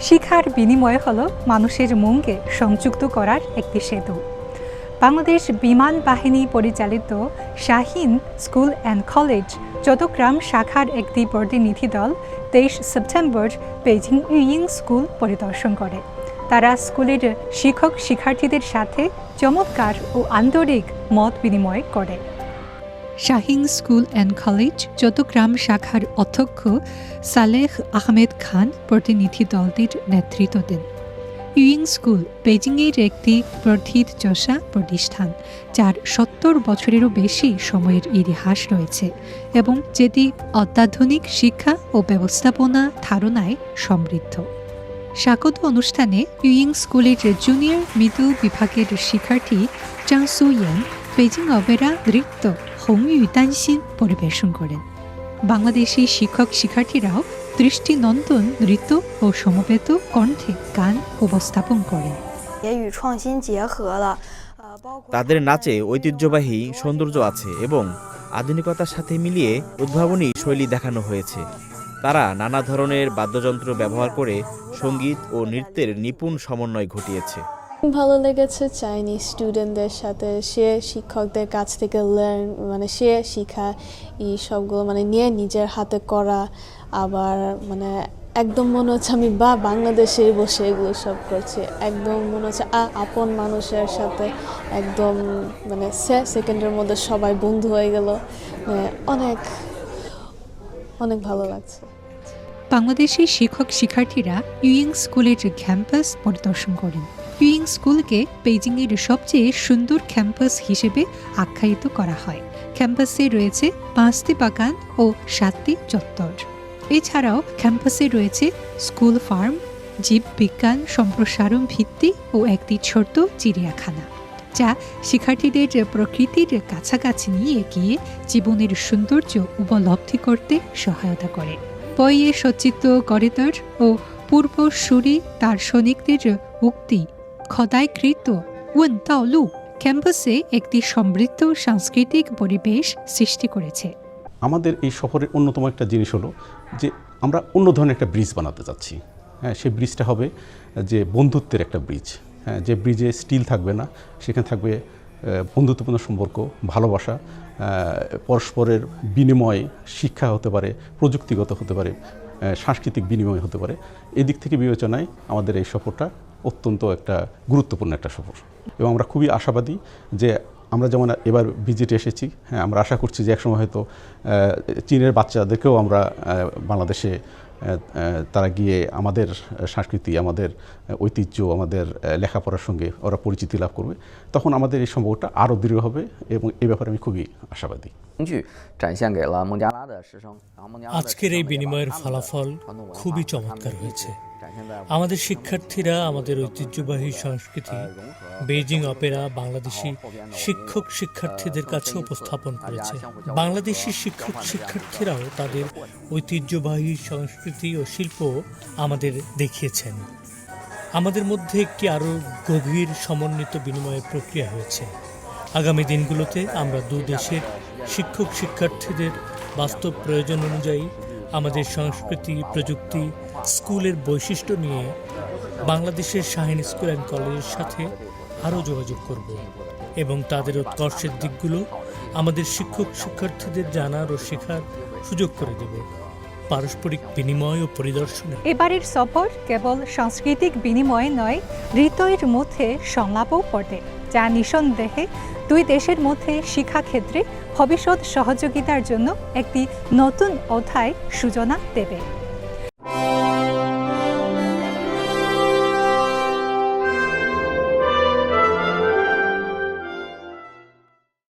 শিক্ষার বিনিময় হল মানুষের মনকে সংযুক্ত করার একটি সেতু। বাংলাদেশ বিমান বাহিনী পরিচালিত Shaheen school and college Chattogram শাখার একটি প্রতিনিধি দল তেইশ সেপ্টেম্বর বেজিং ইউইং স্কুল পরিদর্শন করে। তারা স্কুলের শিক্ষক শিক্ষার্থীদের সাথে চমৎকার ও আন্তরিক মত বিনিময় করে। Shaheen school and college, Chattogram শাখার অধ্যক্ষ সালেহ আহমেদ খান প্রতিনিধি দলটির নেতৃত্ব দেন। ইউইং স্কুল বেজিংয়ের একটি প্রথিতযশা প্রতিষ্ঠান, যার সত্তর বছরেরও বেশি সময়ের ইতিহাস রয়েছে এবং যেটি অত্যাধুনিক শিক্ষা ও ব্যবস্থাপনা ধারণায় সমৃদ্ধ। স্বাগত অনুষ্ঠানে ইউইং স্কুলের জুনিয়র মিডল বিভাগের শিক্ষার্থী চাং সু ইয়েন বেজিং অপেরা নৃত্য হোমি দানসিন পরিবেশন করেন। বাংলাদেশি শিক্ষক শিক্ষার্থীরাও দৃষ্টিনন্দন নৃত্য ও সমবেত কণ্ঠে গান উপস্থাপন করেন। তাদের নাচে ঐতিহ্যবাহী সৌন্দর্য আছে এবং আধুনিকতার সাথে মিলিয়ে উদ্ভাবনী শৈলী দেখানো হয়েছে। তারা নানা ধরনের বাদ্যযন্ত্র ব্যবহার করে সংগীত ও নৃত্যের নিপুণ সমন্বয় ঘটিয়েছে। ভালো লেগেছে চাইনিজ স্টুডেন্টদের সাথে। সে শিক্ষকদের কাছ থেকে লার্ন মানে সে শিখা, এই সবগুলো মানে নিয়ে নিজের হাতে করা। আবার মানে একদম মনে হচ্ছে আমি বা বাংলাদেশে বসে এগুলো সব করছি। একদম মনে হচ্ছে আ- আপন মানুষের সাথে একদম মানে সে সেকেন্ডের মধ্যে সবাই বন্ধু হয়ে গেল। মানে অনেক অনেক ভালো লাগছে। বাংলাদেশি শিক্ষক শিক্ষার্থীরা ইউইং স্কুলের ক্যাম্পাস পরিদর্শন করেন ইউইং স্কুলকে বেজিংয়ের সবচেয়ে সুন্দর ক্যাম্পাস হিসেবে আখ্যায়িত করা হয়। ক্যাম্পাসে রয়েছে পাঁচটি বাগান ও সাতটি চত্বর। এছাড়াও ক্যাম্পাসে রয়েছে স্কুল ফার্ম জীববিজ্ঞান সম্প্রসারণ ভিত্তি ও একটি ছোট্ট চিড়িয়াখানা, যা শিক্ষার্থীদের প্রকৃতির কাছাকাছি নিয়ে গিয়ে জীবনের সৌন্দর্য উপলব্ধি করতে সহায়তা করে। বইয়ে সজ্জিত করিডর ও পূর্বসূরি দার্শনিকদের উক্তি খোদাইকৃত উন তাওলু ক্যাম্পাসে একটি সমৃদ্ধ সাংস্কৃতিক পরিবেশ সৃষ্টি করেছে। আমাদের এই সফরের অন্যতম একটা জিনিস হলো যে আমরা অন্য ধরনের একটা ব্রিজ বানাতে চাচ্ছি। হ্যাঁ সেই ব্রিজটা হবে যে বন্ধুত্বের একটা ব্রিজ। হ্যাঁ যে ব্রিজে স্টিল থাকবে না, সেখানে থাকবে বন্ধুত্বপূর্ণ সম্পর্ক, ভালোবাসা পরস্পরের বিনিময় শিক্ষা হতে পারে, প্রযুক্তিগত হতে পারে সাংস্কৃতিক বিনিময় হতে পারে। এদিক থেকে বিবেচনায় আমাদের এই সফরটা অত্যন্ত একটা গুরুত্বপূর্ণ একটা সফর। এবং আমরা খুবই আশাবাদী যে আমরা যেমন এবার ভিজিটে এসেছি হ্যাঁ আমরা আশা করছি যে একসময় হয়তো চীনের বাচ্চাদেরকেও আমরা বাংলাদেশে তারা গিয়ে আমাদের সংস্কৃতি, আমাদের ঐতিহ্য, আমাদের লেখাপড়ার সঙ্গে ওরা পরিচিতি লাভ করবে। তখন আমাদের এই সম্পর্কটা আরও দৃঢ় হবে এবং এই ব্যাপারে আমি খুবই আশাবাদী। আজকের এই বিনিময়ের ফলাফল খুবই চমৎকার হয়েছে। আমাদের শিক্ষার্থীরা, আমাদের ঐতিহ্যবাহী সংস্কৃতি, বেইজিং অপেরা, বাংলাদেশি শিক্ষক শিক্ষার্থীদের কাছে উপস্থাপন করেছে। বাংলাদেশি শিক্ষক শিক্ষার্থীরাও তাদের ঐতিহ্যবাহী সংস্কৃতি ও শিল্প আমাদের দেখিয়েছেন। আমাদের মধ্যে একটি আরও গভীর সমন্বিত বিনিময়ের প্রক্রিয়া হয়েছে। আগামী দিনগুলোতে আমরা দু দেশের শিক্ষক শিক্ষার্থীদের বাস্তব প্রয়োজন অনুযায়ী আমাদের সংস্কৃতি, প্রযুক্তি, স্কুলের বৈশিষ্ট্য নিয়ে বাংলাদেশের শাহিন স্কুল অ্যান্ড কলেজের সাথে আরও যোগাযোগ করব এবং তাদের উৎকর্ষের দিকগুলো আমাদের শিক্ষক শিক্ষার্থীদের জানার ও শেখার সুযোগ করে দেব। পারস্পরিক বিনিময় ও পরিদর্শনে। এবারের সফর কেবল সাংস্কৃতিক বিনিময় নয়, হৃদয়ের মধ্যে সংলাপও পড়ে যা নিঃসন্দেহে দুই দেশের মধ্যে শিক্ষাক্ষেত্রে ভবিষ্যৎ সহযোগিতার জন্য একটি নতুন অধ্যায় সূচনা দেবে।